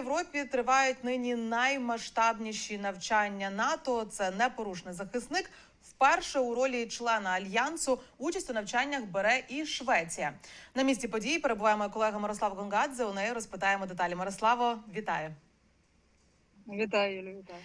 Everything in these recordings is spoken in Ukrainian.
Європі тривають нині наймасштабніші навчання НАТО. Це непорушний захисник. Вперше у ролі члена альянсу участь у навчаннях бере і Швеція. На місці події перебуває моя колега Мирослав Гонгадзе. У неї розпитаємо деталі. Мирославо, вітаю. Вітаю, Юлю, вітаю.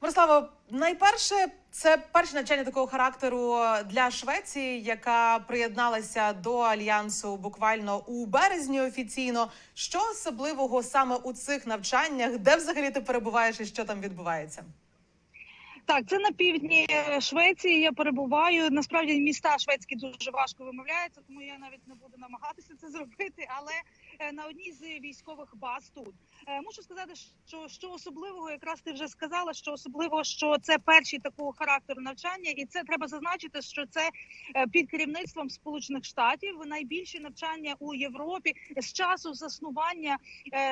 Мирославо, найперше це перше навчання такого характеру для Швеції, яка приєдналася до альянсу буквально у березні офіційно. Що особливого саме у цих навчаннях, де взагалі ти перебуваєш і що там відбувається? Так, це на півдні Швеції. Я перебуваю. Насправді міста шведські дуже важко вимовляються, тому я навіть не буду намагатися це зробити. Але е, на одній з військових баз тут Е, мушу сказати, що що особливого, якраз ти вже сказала, що особливо, що це перші такого характеру навчання, і це треба зазначити, що це е, під керівництвом Сполучених Штатів найбільші навчання у Європі з часу заснування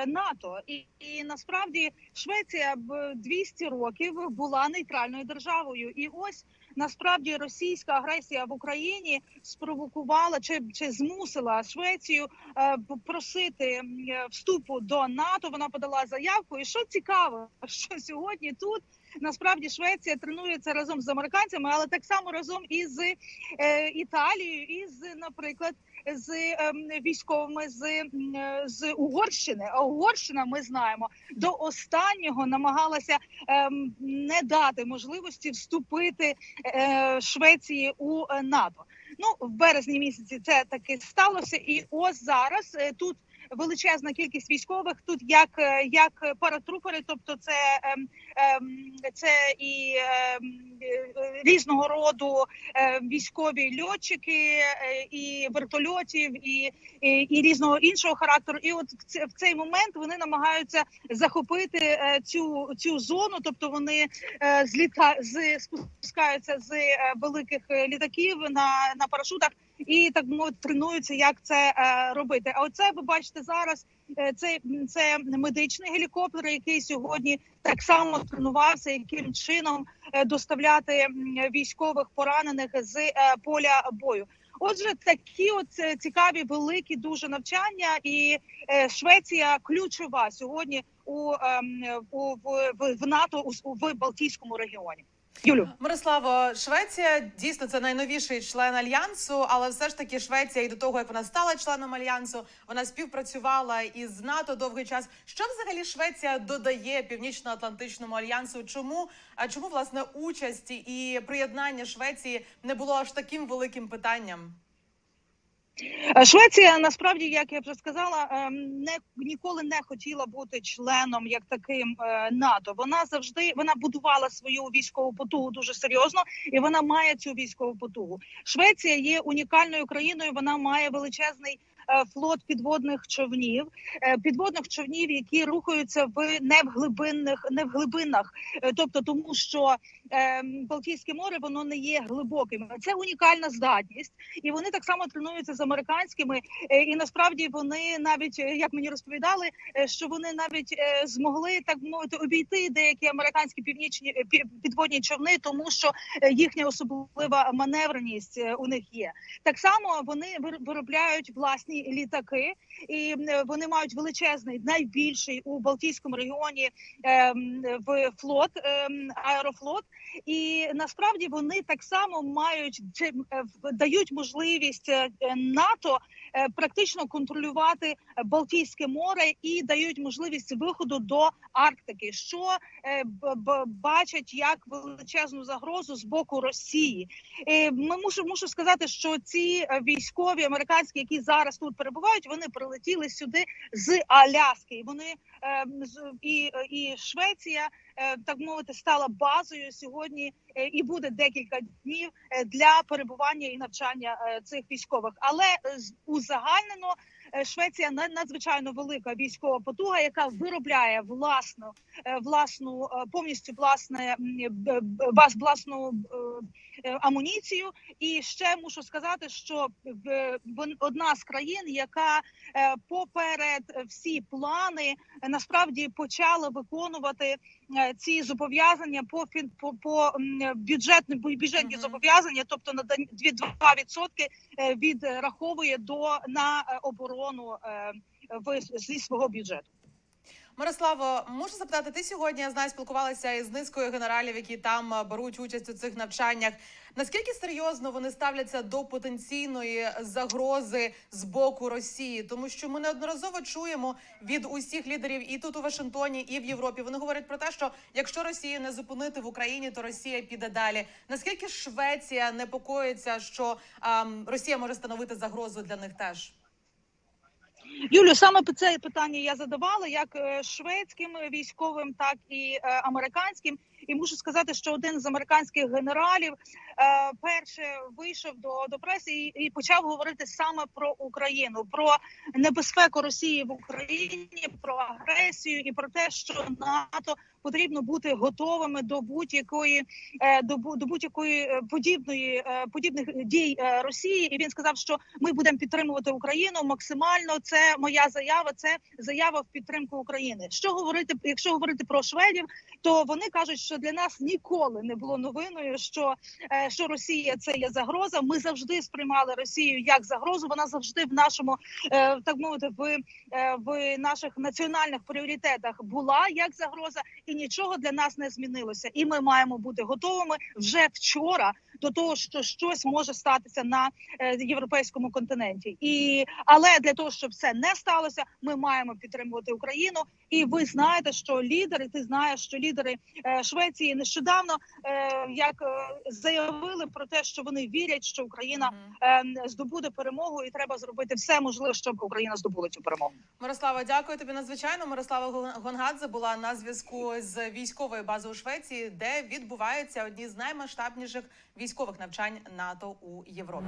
НАТО, і, і насправді Швеція б 200 років була нейтральною державою, і ось насправді російська агресія в Україні спровокувала чи чи змусила Швецію е, просити вступу до НАТО. Вона подала заявку. І що цікаво, що сьогодні тут. Насправді Швеція тренується разом з американцями, але так само разом із е, Італією, і з, наприклад, з е, військовими з з Угорщини. А Угорщина, ми знаємо, до останнього намагалася е, не дати можливості вступити е, Швеції у НАТО. Ну в березні місяці це таки сталося, і ось зараз е, тут величезна кількість військових. Тут, як е, як паратрупери, тобто це ем, ем, це і ем, різного роду військові льотчики, і вертольотів, і, і і, різного іншого характеру. І от в цей момент вони намагаються захопити е, цю цю зону, тобто вони е, зліта з спускаються з великих літаків на, на парашутах і так мовити тренуються, як це е, робити. А оце ви бачите зараз. Е, це це медичний гелікоптер, який сьогодні так само тренувався, яким чином е, доставляти військових поранених з поля бою. Отже, такі от цікаві великі дуже навчання, і Швеція ключова сьогодні у, е, у в, в НАТО у, в Балтійському регіоні. Юлю Мирославо, Швеція дійсно це найновіший член альянсу, але все ж таки Швеція і до того, як вона стала членом альянсу, вона співпрацювала із НАТО довгий час. Що взагалі Швеція додає північно-атлантичному альянсу? Чому а чому власне участь і приєднання Швеції не було аж таким великим питанням? Е, Швеція насправді, як я вже сказала, ем, не ніколи не хотіла бути членом як таким е, НАТО. Вона завжди вона будувала свою військову потугу дуже серйозно, і вона має цю військову потугу. Швеція є унікальною країною. Вона має величезний Е, флот підводних човнів, е, підводних човнів, які рухаються в не в глибинних, не в глибинах, е, тобто тому, що Балтійське море воно не є глибоким. Це унікальна здатність, і вони так само тренуються з американськими. І насправді вони навіть як мені розповідали, що вони навіть змогли так мовити обійти деякі американські північні підводні човни, тому що їхня особлива маневреність у них є. Так само вони виробляють власні власні літаки, і вони мають величезний, найбільший у Балтійському регіоні ем, в флот ем, аерофлот. І насправді вони так само мають е, дають можливість е, НАТО е, практично контролювати Балтійське море і дають можливість виходу до Арктики, що бачать як величезну загрозу з боку Росії. Ми мушу мушу сказати, що ці військові американські, які зараз тут перебувають, вони прилетіли сюди з Аляски. І Вони ем, і, і Швеція. Е, так мовити стала базою сьогодні е, і буде декілька днів е, для перебування і навчання цих військових, але узагальнено Швеція надзвичайно велика військова потуга, яка виробляє власну власну повністю власне власну амуніцію. І ще мушу сказати, що одна з країн, яка поперед всі плани насправді почала виконувати ці зобов'язання по по, по бюджетні бюджетні uh -huh. зобов'язання, тобто на 2% е, відраховує до на е, оборону е, в зі свого бюджету. Мирославо, можу запитати, ти сьогодні я знаю, спілкувалася із низкою генералів, які там е, беруть участь у цих навчаннях. Наскільки серйозно вони ставляться до потенційної загрози з боку Росії? Тому що ми неодноразово чуємо від усіх лідерів і тут у Вашингтоні, і в Європі. Вони говорять про те, що якщо Росію не зупинити в Україні, то Росія піде далі. Наскільки Швеція непокоїться, що ем, Росія може становити загрозу для них теж? Юлю, саме це питання я задавала як е, шведським військовим, так і е, американським. І мушу сказати, що один з американських генералів е, перше вийшов до, до преси і, і почав говорити саме про Україну, про небезпеку Росії в Україні, про агресію і про те, що НАТО потрібно бути готовими до будь-якої е, до, до будь-якої е, подібної подібних дій Росії. І він сказав, що ми будемо підтримувати Україну максимально. Це моя заява. Це заява в підтримку України. Що говорити, якщо говорити про шведів, то вони кажуть, що для нас ніколи не було новиною, що, е, що Росія це є загроза. Ми завжди сприймали Росію як загрозу. Вона завжди в нашому е, так мовити в, е, в наших національних пріоритетах була як загроза, і нічого для нас не змінилося. І ми маємо бути готовими вже вчора до того, що щось може статися на е, європейському континенті. І але для того, щоб це не сталося, ми маємо підтримувати Україну. І ви знаєте, що лідери, ти знаєш, що лідери е, Швеції нещодавно е, як заявили про те, що вони вірять, що Україна здобуде перемогу, і треба зробити все можливе, щоб Україна здобула цю перемогу. Мирослава, дякую тобі надзвичайно. Мирослава Гон- Гонгадзе була на зв'язку з військової бази у Швеції, де відбуваються одні з наймасштабніших військових навчань НАТО у Європі.